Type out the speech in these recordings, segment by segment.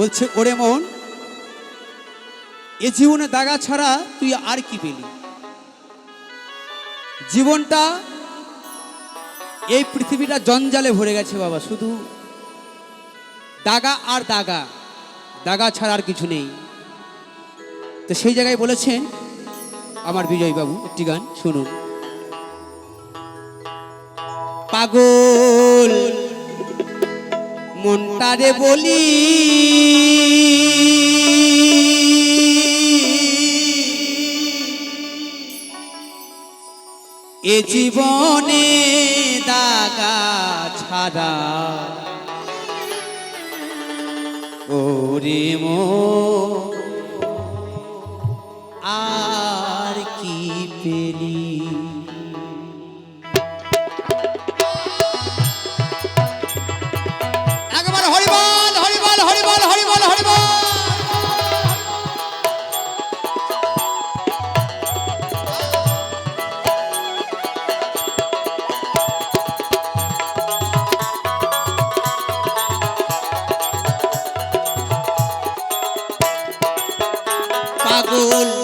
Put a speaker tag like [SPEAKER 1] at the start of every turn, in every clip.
[SPEAKER 1] বলছে, ওরে মন, এ জীবনে দাগা ছাড়া তুই আর কি পেলি? জীবনটা এই পৃথিবীটা জঞ্জালে ভরে গেছে বাবা, শুধু দাগা আর দাগা দাগা ছাড়া আর কিছু নেই। তো সেই জায়গায় বলেছেন আমার বিজয় বাবু একটি গান শুনুন। পাগল মনটারে বলি। এ জীবনে দাগা ছাড়া ওরে মো আর পাগল।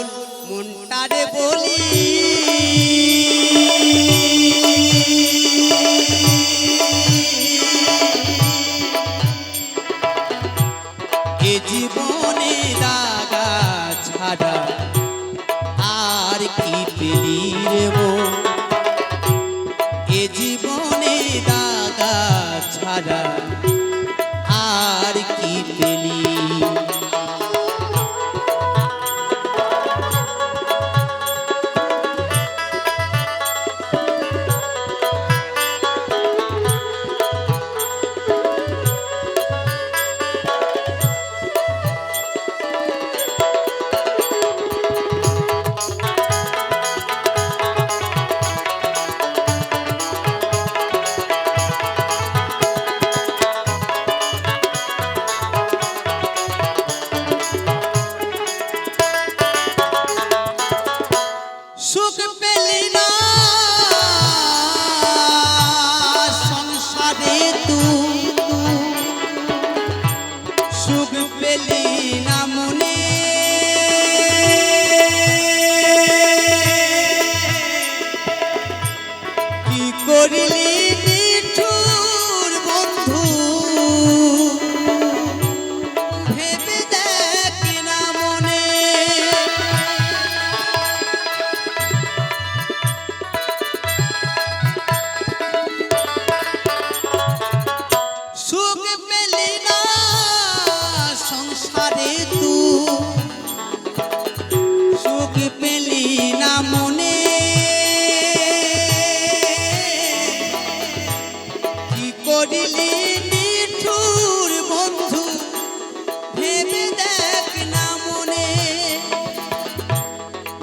[SPEAKER 1] কি করিলি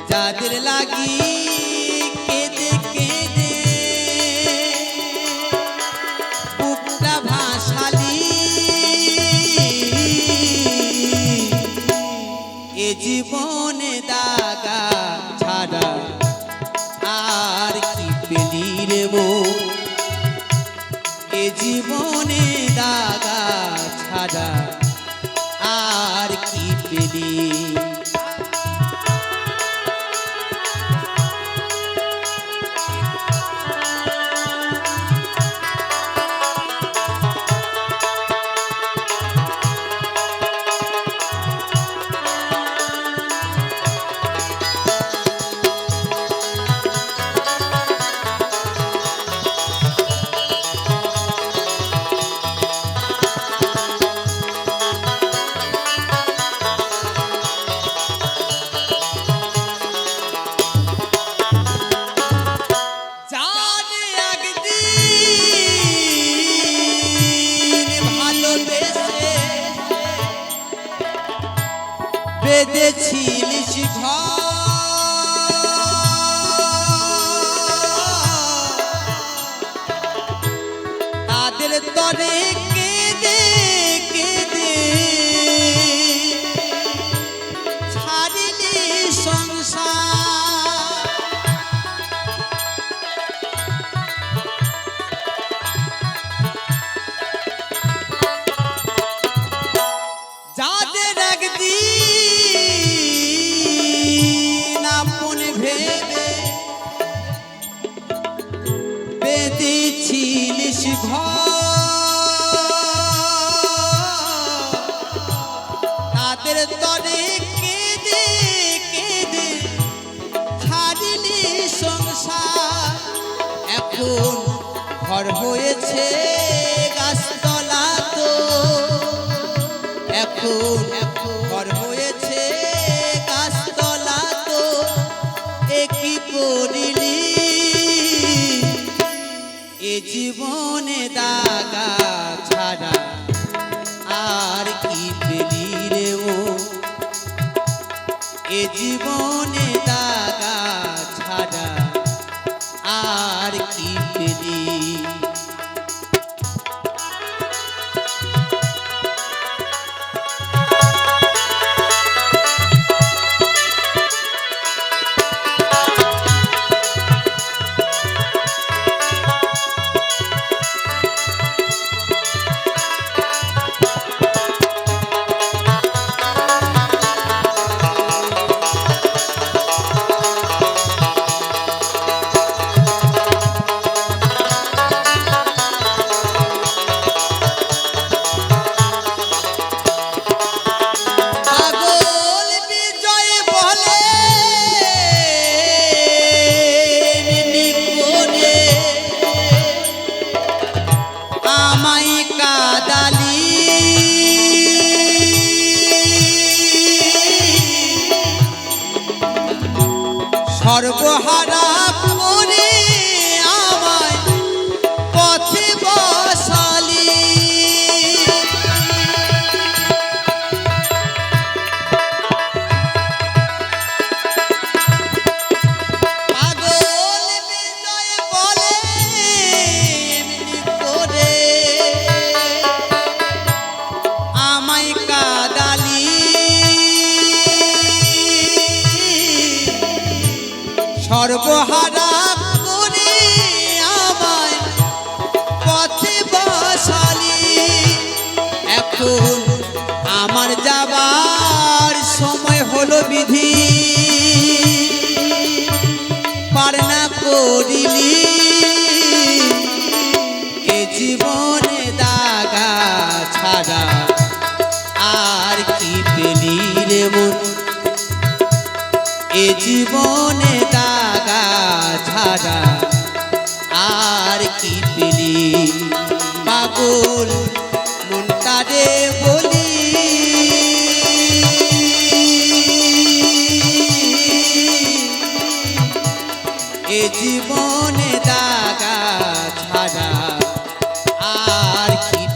[SPEAKER 1] যাদের লাগি কেঁদে কেঁদে বুকটা ভাসালি। এ জীবনে দাগা কাটিনি দিছিলিস তাদের তরে কেঁদে কেঁদে ছাড়িলি সংসার। এখন ঘর হয়েছে গাছতলা তো। এখন সর্বহারা